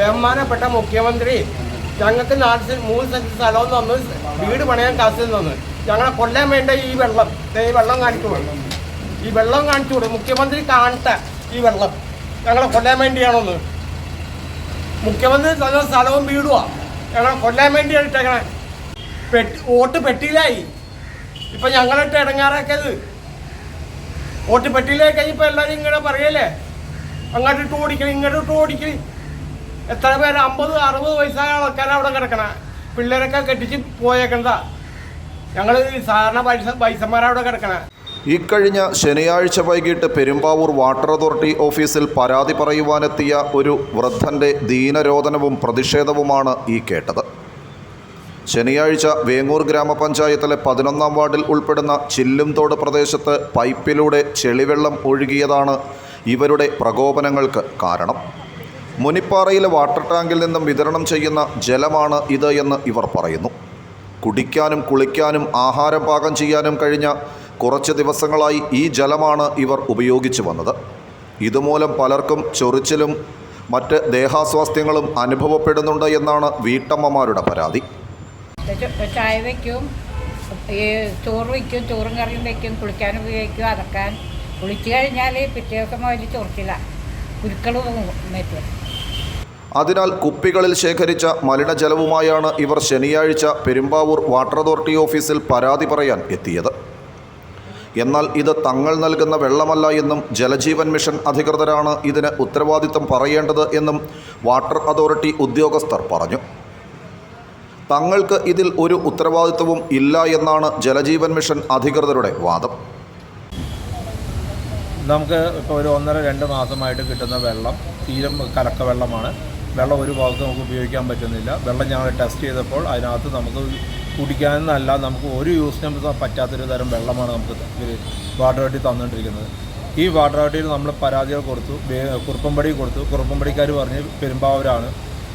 ബഹുമാനപ്പെട്ട മുഖ്യമന്ത്രി ഞങ്ങൾക്ക് നാട്ടിൽ മൂന്ന് സെന്റ് സ്ഥലവും തന്നു വീട് പണയാൻ കാശിൽ തന്നു. ഞങ്ങളെ കൊല്ലാൻ വേണ്ട ഈ വെള്ളം. ഈ വെള്ളം കാണിച്ചു കൊടുക്കും ഈ വെള്ളം കാണിച്ചു കൊടുക്കും മുഖ്യമന്ത്രി കാണട്ടെ ഈ വെള്ളം. ഞങ്ങളെ കൊല്ലാൻ വേണ്ടിയാണോന്ന്. മുഖ്യമന്ത്രി തന്ന സ്ഥലവും വീടുവാ. ഞങ്ങളെ കൊല്ലാൻ വേണ്ടിയാണ് ഇട്ടേക്കണേ. പെട്ടി വോട്ട് പെട്ടിയിലായി. ഇപ്പൊ ഞങ്ങളിട്ട് ഇടങ്ങാറാക്കിയത്. വോട്ട് പെട്ടിയിലായി കഴിഞ്ഞപ്പോൾ എല്ലാവരും ഇങ്ങനെ പറയല്ലേ? അങ്ങോട്ട് ഇട്ട് ഓടിക്കണം ഇങ്ങോട്ട് ഇട്ട് ഓടിക്കണം. എത്ര പേര്? അമ്പത് അറുപത് വയസ്സായ ആൾക്കാരാണ് അവിടെ കിടക്കണ. പിള്ളേരൊക്കെ കെട്ടിച്ച് പോയേക്കണ്ട ഞങ്ങൾ സാധാരണ പൈസ പൈസമാരവിടെ കിടക്കണ. ഇക്കഴിഞ്ഞ ശനിയാഴ്ച വൈകിട്ട് പെരുമ്പാവൂർ വാട്ടർ അതോറിറ്റി ഓഫീസിൽ പരാതി പറയുവാനെത്തിയ ഒരു വൃദ്ധന്റെ ദീനരോധനവും പ്രതിഷേധവുമാണ് ഈ കേട്ടത്. ശനിയാഴ്ച വേങ്ങൂർ ഗ്രാമപഞ്ചായത്തിലെ പതിനൊന്നാം വാർഡിൽ ഉൾപ്പെടുന്ന ചില്ലുംതോട് പ്രദേശത്ത് പൈപ്പിലൂടെ ചെളിവെള്ളം ഒഴുകിയതാണ് ഇവരുടെ പ്രകോപനങ്ങൾക്ക് കാരണം. മുനിപ്പാറയിലെ വാട്ടർ ടാങ്കിൽ നിന്നും വിതരണം ചെയ്യുന്ന ജലമാണ് ഇത് എന്ന് ഇവർ പറയുന്നു. കുടിക്കാനും കുളിക്കാനും ആഹാരം പാകം ചെയ്യാനും കഴിഞ്ഞ കുറച്ച് ദിവസങ്ങളായി ഈ ജലമാണ് ഇവർ ഉപയോഗിച്ചു വന്നത്. ഇതുമൂലം പലർക്കും ചൊറിച്ചിലും മറ്റ് ദേഹാസ്വാസ്ഥ്യങ്ങളും അനുഭവപ്പെടുന്നുണ്ട് എന്നാണ് വീട്ടമ്മമാരുടെ പരാതി. ചായ വയ്ക്കും ഈ ചോറ് വയ്ക്കും ചോറും കറിയും വയ്ക്കും കുളിക്കാൻ ഉപയോഗിക്കും അതൊക്കെ കുളിച്ചു കഴിഞ്ഞാൽ പിറ്റേ ദിവസം മുതൽ ചൊറിച്ചില്ല അതിനാൽ കുപ്പികളിൽ ശേഖരിച്ച മലിനജലവുമായാണ് ഇവർ ശനിയാഴ്ച പെരുമ്പാവൂർ വാട്ടർ അതോറിറ്റി ഓഫീസിൽ പരാതി പറയാൻ എത്തിയത്. എന്നാൽ ഇത് തങ്ങൾ നൽകുന്ന വെള്ളമല്ല എന്നും ജലജീവൻ മിഷൻ അധികൃതരാണ് ഇതിന് ഉത്തരവാദിത്തം പറയേണ്ടത് എന്നും വാട്ടർ അതോറിറ്റി ഉദ്യോഗസ്ഥർ പറഞ്ഞു. തങ്ങൾക്ക് ഇതിൽ ഒരു ഉത്തരവാദിത്തവും ഇല്ല എന്നാണ് ജലജീവൻ മിഷൻ അധികൃതരുടെ വാദം. നമുക്ക് ഇപ്പോൾ ഒരു ഒന്നര രണ്ട് മാസമായിട്ട് കിട്ടുന്ന വെള്ളം തീരം കലക്ക വെള്ളമാണ്. വെള്ളം ഒരു ഭാഗത്ത് നമുക്ക് ഉപയോഗിക്കാൻ പറ്റുന്നില്ല. വെള്ളം ഞങ്ങൾ ടെസ്റ്റ് ചെയ്തപ്പോൾ അതിനകത്ത് നമുക്ക് കുടിക്കാനെന്നല്ല നമുക്ക് ഒരു യൂസിനും പറ്റാത്തൊരു തരം വെള്ളമാണ് നമുക്ക് വാട്ടർ അതോറിറ്റി തന്നുകൊണ്ടിരിക്കുന്നത് ഈ വാട്ടർ അതോറിറ്റിയിൽ നമ്മൾ പരാതികൾ കൊടുത്തു കുറുപ്പമ്പടി കൊടുത്തു. കുറുപ്പമ്പടിക്കാർ പറഞ്ഞ് പെരുമ്പാവൂരാണ്.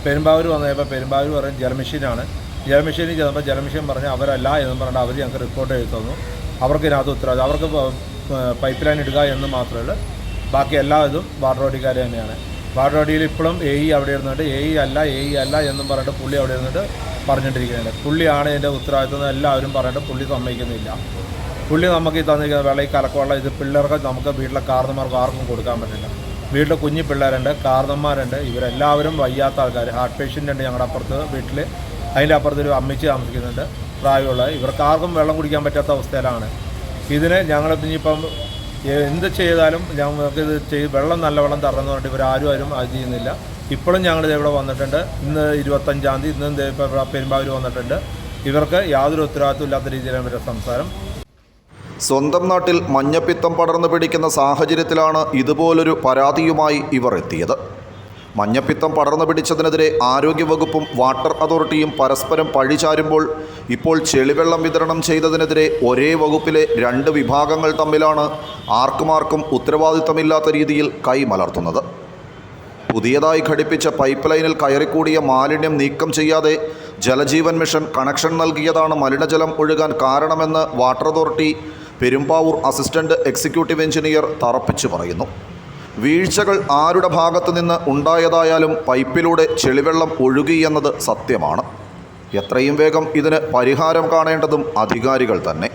പെരുമ്പാവൂർ വന്നപ്പോൾ പെരുമ്പാവൂർ പറഞ്ഞ് ജലമിഷീനാണ്. ജലമിഷീനിൽ ചെന്നപ്പോൾ ജലമെഷീൻ പറഞ്ഞ് അവരല്ല എന്ന് പറഞ്ഞിട്ട് അവർ ഞങ്ങൾക്ക് റിപ്പോർട്ട് എഴുതി തന്നു. അവർക്ക് ഇതിനകത്ത് ഉത്തരവാദിത്വം. അവർക്ക് പൈപ്പ് ലൈൻ ഇടുക എന്ന് മാത്രമല്ല ബാക്കി എല്ലാ ഇതും വാട്ടർ അതോറിറ്റിക്കാർ തന്നെയാണ്. വാട്ടർ ഇപ്പോഴും എ ഇ അവിടെ ഇരുന്നിട്ട് എ ഇ അല്ല എ ഇ അല്ല എന്നും പറഞ്ഞിട്ട് പുള്ളി അവിടെ ഇരുന്നിട്ട് പറഞ്ഞിട്ടിരിക്കുന്നുണ്ട്. പുള്ളിയാണ് ഇതിന്റെ ഉത്തരവാദിത്വം എന്ന് എല്ലാവരും പറഞ്ഞിട്ട് പുള്ളി സമ്മതിക്കുന്നില്ല. പുള്ളി നമുക്ക് ഈ തന്നിരിക്കുന്ന വെള്ളം ഈ ഇത് പിള്ളേർക്ക് നമുക്ക് വീട്ടിലെ കാർന്നമാർക്ക് ആർക്കും കൊടുക്കാൻ പറ്റില്ല. വീട്ടിലെ കുഞ്ഞു പിള്ളേരുണ്ട് കാർന്നന്മാരുണ്ട് ഇവരെല്ലാവരും വയ്യാത്ത ആൾക്കാർ ഹാർട്ട് പേഷ്യന്റ് ഉണ്ട് ഞങ്ങളുടെ അപ്പുറത്ത് വീട്ടിൽ അതിന്റെ അപ്പുറത്ത് ഒരു അമ്മച്ചി താമസിക്കുന്നുണ്ട് പ്രായമുള്ള. ഇവർക്ക് ആർക്കും വെള്ളം കുടിക്കാൻ പറ്റാത്ത അവസ്ഥയിലാണ്. ഇതിന് ഞങ്ങൾ ഇനിയിപ്പം എന്ത് ചെയ്താലും ഞങ്ങൾക്ക് ഇത് ചെയ്ത് വെള്ളം നല്ല വെള്ളം തരണമെന്ന് പറഞ്ഞിട്ട് ഇവരാരും ആരും അത് ചെയ്യുന്നില്ല. ഇപ്പോഴും ഞങ്ങൾ ഇവിടെ വന്നിട്ടുണ്ട്. ഇന്ന് ഇരുപത്തഞ്ചാം തീയതി ഇന്നും പെരുമ്പാവൂർ വന്നിട്ടുണ്ട്. ഇവർക്ക് യാതൊരു ഉത്തരവാദിത്വം ഇല്ലാത്ത രീതിയിലാണ് ഇവരുടെ സംസാരം. സ്വന്തം നാട്ടിൽ മഞ്ഞപ്പിത്തം പടർന്നു പിടിക്കുന്ന സാഹചര്യത്തിലാണ് ഇതുപോലൊരു പരാതിയുമായി ഇവർ എത്തിയത്. മഞ്ഞപ്പിത്തം പടർന്നു പിടിച്ചതിനെതിരെ ആരോഗ്യവകുപ്പും വാട്ടർ അതോറിറ്റിയും പരസ്പരം പഴിചാരുമ്പോൾ ഇപ്പോൾ ചെളിവെള്ളം വിതരണം ചെയ്തതിനെതിരെ ഒരേ വകുപ്പിലെ രണ്ട് വിഭാഗങ്ങൾ തമ്മിലാണ് ആർക്കുമാർക്കും ഉത്തരവാദിത്തമില്ലാത്ത രീതിയിൽ കൈമലർത്തുന്നത് പുതിയതായി ഘടിപ്പിച്ച പൈപ്പ് ലൈനിൽ കയറിക്കൂടിയ മാലിന്യം നീക്കം ചെയ്യാതെ ജലജീവൻ മിഷൻ കണക്ഷൻ നൽകിയതാണ് മലിനജലം ഒഴുകാൻ കാരണമെന്ന് water authority Perumbavoor assistant executive engineer തറപ്പിച്ചു പറയുന്നു. വീഴ്ചകൾ ആരുടെ ഭാഗത്തു നിന്ന് ഉണ്ടായതായാലും പൈപ്പിലൂടെ ചെളിവെള്ളം ഒഴുകി എന്നത് സത്യമാണ്. എത്രയും വേഗം ഇതിന് പരിഹാരം കാണേണ്ടതും അധികാരികൾ തന്നെ.